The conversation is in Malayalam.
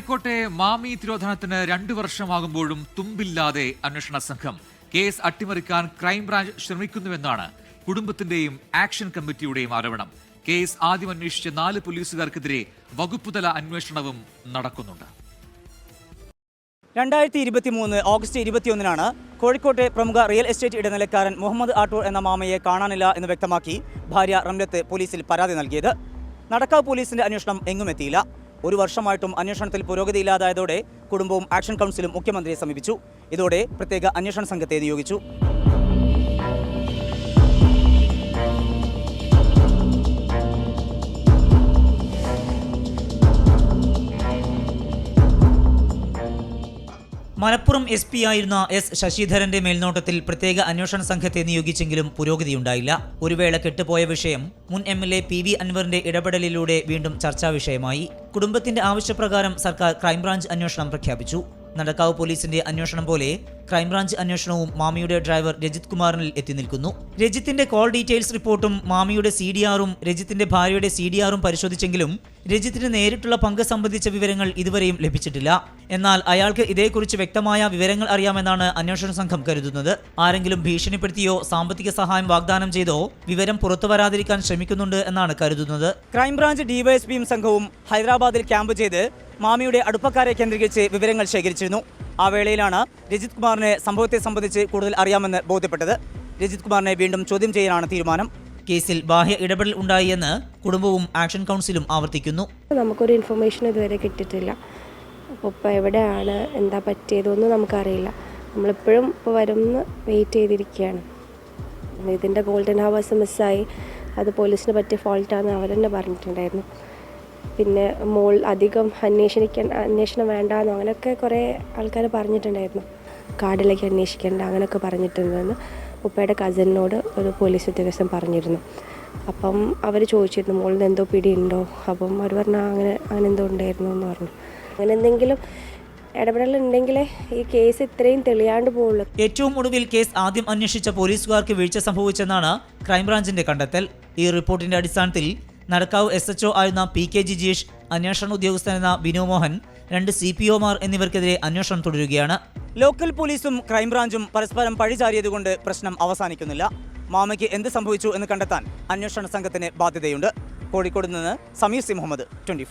കോഴിക്കോട്ടെ മാമി തിരോധനത്തിന് രണ്ടു വർഷമാകുമ്പോഴും തുമ്പില്ലാതെ അന്വേഷണ സംഘം കേസ് അട്ടിമറിക്കാൻ ക്രൈംബ്രാഞ്ച് ശ്രമിക്കുന്നുവെന്നാണ് കുടുംബത്തിന്റെയും ആക്ഷൻ കമ്മിറ്റിയുടെയും ആരോപണം. കേസ് ആദ്യം അന്വേഷിച്ച നാല് പോലീസുകാർക്കെതിരെ വകുപ്പുതല അന്വേഷണവും നടക്കുന്നുണ്ട്. രണ്ടായിരത്തി ഇരുപത്തി മൂന്ന് ഓഗസ്റ്റ് ഇരുപത്തിയൊന്നിനാണ് കോഴിക്കോട്ടെ പ്രമുഖ റിയൽ എസ്റ്റേറ്റ് ഇടനിലക്കാരൻ മുഹമ്മദ് ആട്ടൂർ എന്ന മാമയെ കാണാനില്ല എന്ന് വ്യക്തമാക്കി ഭാര്യ റംലത്ത് പോലീസിൽ പരാതി നൽകിയത്. നടക്കാവ് പോലീസിന്റെ അന്വേഷണം എങ്ങും എത്തിയില്ല. ഒരു വർഷമായിട്ടും അന്വേഷണത്തിൽ പുരോഗതിയില്ലാതായതോടെ കുടുംബവും ആക്ഷൻ കൗൺസിലും മുഖ്യമന്ത്രിയെ സമീപിച്ചു. ഇതോടെ പ്രത്യേക അന്വേഷണ സംഘത്തെ നിയോഗിച്ചു. മലപ്പുറം എസ് പി ആയിരുന്ന എസ് ശശിധരന്റെ മേൽനോട്ടത്തിൽ പ്രത്യേക അന്വേഷണ സംഘത്തെ നിയോഗിച്ചെങ്കിലും പുരോഗതിയുണ്ടായില്ല. ഒരുവേള കെട്ടുപോയ വിഷയം മുൻ M L A P V അൻവറിന്റെ ഇടപെടലിലൂടെ വീണ്ടും ചർച്ചാ വിഷയമായി. കുടുംബത്തിന്റെ ആവശ്യപ്രകാരം സർക്കാർ ക്രൈംബ്രാഞ്ച് അന്വേഷണം പ്രഖ്യാപിച്ചു. നടക്കാവ് പോലീസിന്റെ അന്വേഷണം പോലെ ക്രൈംബ്രാഞ്ച് അന്വേഷണവും മാമിയുടെ ഡ്രൈവർ രജിത് കുമാറിനിൽ എത്തി നിൽക്കുന്നു. രജിത്തിന്റെ കോൾ ഡീറ്റെയിൽസ് റിപ്പോർട്ടും മാമിയുടെ സി ഡി ആറും രജിത്തിന്റെ ഭാര്യയുടെ സി ഡി ആറും പരിശോധിച്ചെങ്കിലും രജിത്തിന് നേരിട്ടുള്ള പങ്ക് സംബന്ധിച്ച വിവരങ്ങൾ ഇതുവരെയും ലഭിച്ചിട്ടില്ല. എന്നാൽ അയാൾക്ക് ഇതേക്കുറിച്ച് വ്യക്തമായ വിവരങ്ങൾ അറിയാമെന്നാണ് അന്വേഷണ സംഘം കരുതുന്നത്. ആരെങ്കിലും ഭീഷണിപ്പെടുത്തിയോ സാമ്പത്തിക സഹായം വാഗ്ദാനം ചെയ്തോ വിവരം പുറത്തു വരാതിരിക്കാൻ ശ്രമിക്കുന്നുണ്ട് എന്നാണ് കരുതുന്നത്. ക്രൈംബ്രാഞ്ച് ഡിവൈഎസ്പിയും സംഘവും ഹൈദരാബാദിൽ ക്യാമ്പ് ചെയ്ത് മാമിയുടെ അടുപ്പക്കാരെ കേന്ദ്രീകരിച്ച് വിവരങ്ങൾ ശേഖരിച്ചിരുന്നു. ആ വേളയിലാണ് രജിത് കുമാറിനെ സംഭവത്തെ സംബന്ധിച്ച് കൂടുതൽ അറിയാമെന്ന് ബോധ്യപ്പെട്ടത്. രജിത് കുമാറിനെ വീണ്ടും ചോദ്യം ചെയ്യാനാണ് തീരുമാനം. കേസിൽ ബാഹ്യ ഇടപെടൽ ഉണ്ടായിയെന്ന് കുടുംബവും ആക്ഷൻ കൗൺസിലും ആവർത്തിക്കുന്നു. നമുക്കൊരു ഇൻഫർമേഷൻ ഇതുവരെ കിട്ടിയിട്ടില്ല. ഇപ്പോൾ എവിടെയാണ് എന്താ പറ്റിയതൊന്നും നമുക്കറിയില്ല. നമ്മളിപ്പോഴും ഇപ്പോൾ വരുമെന്ന് വെയിറ്റ് ചെയ്തിരിക്കുകയാണ്. ഇതിന്റെ ഗോൾഡൻ ഹവേഴ്സ് മിസ്സായി അത് പോലീസിന് പറ്റിയ ഫോൾട്ടാണെന്ന് അവർ തന്നെ പറഞ്ഞിട്ടുണ്ടായിരുന്നു. പിന്നെ മോൾ അധികം അന്വേഷിക്കാൻ അന്വേഷണം വേണ്ടാന്നോ അങ്ങനെയൊക്കെ കുറേ ആൾക്കാർ പറഞ്ഞിട്ടുണ്ടായിരുന്നു. കാടിലേക്ക് അന്വേഷിക്കേണ്ട അങ്ങനെയൊക്കെ പറഞ്ഞിട്ടുണ്ടെന്ന് ഉപ്പയുടെ കസിനോട് ഒരു പോലീസ് ഉദ്യോഗസ്ഥൻ പറഞ്ഞിരുന്നു. അപ്പം അവർ ചോദിച്ചിരുന്നു മോളിന് എന്തോ പിടിയുണ്ടോ? അപ്പം അവർ പറഞ്ഞാൽ അങ്ങനെ അങ്ങനെ എന്തോ ഉണ്ടായിരുന്നു എന്ന് പറഞ്ഞു. അങ്ങനെ എന്തെങ്കിലും ഇടപെടലുണ്ടെങ്കിലേ ഈ കേസ് ഇത്രയും തെളിയാണ്ട് പോവുള്ളൂ. ഏറ്റവും ഒടുവിൽ കേസ് ആദ്യം അന്വേഷിച്ച പോലീസുകാർക്ക് വീഴ്ച സംഭവിച്ചെന്നാണ് ക്രൈംബ്രാഞ്ചിന്റെ കണ്ടെത്തൽ. ഈ റിപ്പോർട്ടിന്റെ അടിസ്ഥാനത്തിൽ നടക്കാവ് എസ് എച്ച്ഒ ആയിരുന്ന പി കെ ജിജീഷ് അന്വേഷണ ഉദ്യോഗസ്ഥനെന്ന ബിനു മോഹൻ രണ്ട് സി പി ഒമാർ എന്നിവർക്കെതിരെ അന്വേഷണം തുടരുകയാണ്. ലോക്കൽ പോലീസും ക്രൈംബ്രാഞ്ചും പരസ്പരം പഴിചാരിയതുകൊണ്ട് പ്രശ്നം അവസാനിക്കുന്നില്ല. മാമയ്ക്ക് എന്ത് സംഭവിച്ചു എന്ന് കണ്ടെത്താൻ അന്വേഷണ സംഘത്തിന് ബാധ്യതയുണ്ട്. കോഴിക്കോട് നിന്ന് സമീർ സി മുഹമ്മദ് ട്വന്റി